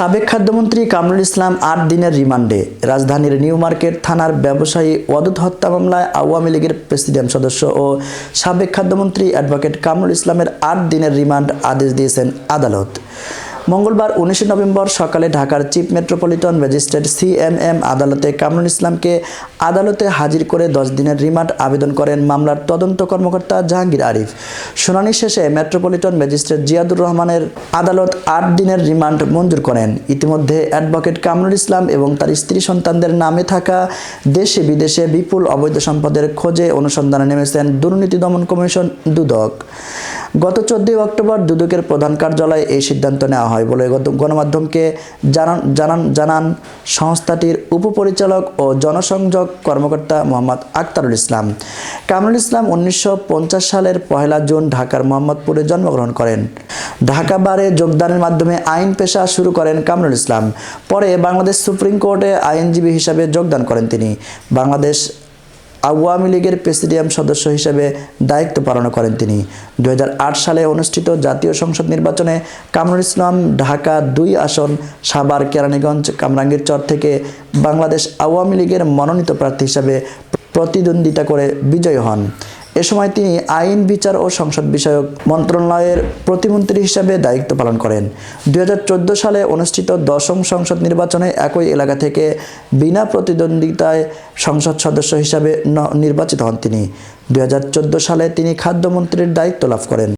সাবেক খাদ্যমন্ত্রী কামরুল ইসলাম আট দিনের রিমান্ডে। রাজধানীর নিউ মার্কেট থানার ব্যবসায়ী ওয়াদুদ হত্যা মামলায় আওয়ামী লীগের প্রেসিডেন্ট সদস্য ও সাবেক খাদ্যমন্ত্রী অ্যাডভোকেট কামরুল ইসলামের আট দিনের রিমান্ড আদেশ দিয়েছেন আদালত। মঙ্গলবার উনিশে নভেম্বর সকালে ঢাকার চিফ মেট্রোপলিটন ম্যাজিস্ট্রেট সিএমএম আদালতে কামরুল ইসলামকে আদালতে হাজির করে দশ দিনের রিমান্ড আবেদন করেন মামলার তদন্ত কর্মকর্তা জাহাঙ্গীর আরিফ। শুনানি শেষে মেট্রোপলিটন ম্যাজিস্ট্রেট জিয়াদুর রহমানের আদালত আট দিনের রিমান্ড মঞ্জুর করেন। ইতিমধ্যে অ্যাডভোকেট কামরুল ইসলাম এবং তার স্ত্রী সন্তানদের নামে থাকা দেশে বিদেশে বিপুল অবৈধ সম্পদের খোঁজে অনুসন্ধানে নেমেছেন দুর্নীতি দমন কমিশন দুদক। গত চোদ্দই অক্টোবর দুদকের প্রধান কার্যালয়ে এই সিদ্ধান্ত নেওয়া হয় বলে গণমাধ্যমকে জানান জানান জানান সংস্থাটির উপপরিচালক ও জনসংযোগ কর্মকর্তা মোহাম্মদ আক্তারুল ইসলাম। কামরুল ইসলাম উনিশশো পঞ্চাশ সালের পহেলা জুন ঢাকার মোহাম্মদপুরে জন্মগ্রহণ করেন। ঢাকা বারে যোগদানের মাধ্যমে আইন পেশা শুরু করেন কামরুল ইসলাম। পরে বাংলাদেশ সুপ্রিম কোর্টে আইনজীবী হিসাবে যোগদান করেন তিনি। বাংলাদেশ আওয়ামী লীগের প্রেসিডিয়াম সদস্য হিসেবে দায়িত্ব পালন করেন তিনি। দু হাজার আট সালে অনুষ্ঠিত জাতীয় সংসদ নির্বাচনে কামরুল ইসলাম ঢাকা দুই আসন, সাভার, কেরানীগঞ্জ কামরাঙ্গীরচর থেকে বাংলাদেশ আওয়ামী লীগের মনোনীত প্রার্থী হিসাবে প্রতিদ্বন্দ্বিতা করে বিজয়ী হন। এ সময় তিনি আইন, বিচার ও সংসদ বিষয়ক মন্ত্রণালয়ের প্রতিমন্ত্রী হিসাবে দায়িত্ব পালন করেন। দু হাজার চোদ্দ সালে অনুষ্ঠিত দশম সংসদ নির্বাচনে একই এলাকা থেকে বিনা প্রতিদ্বন্দ্বিতায় সংসদ সদস্য হিসাবে নির্বাচিত হন তিনি। দুই হাজার চোদ্দ সালে তিনি খাদ্যমন্ত্রীর দায়িত্ব লাভ করেন।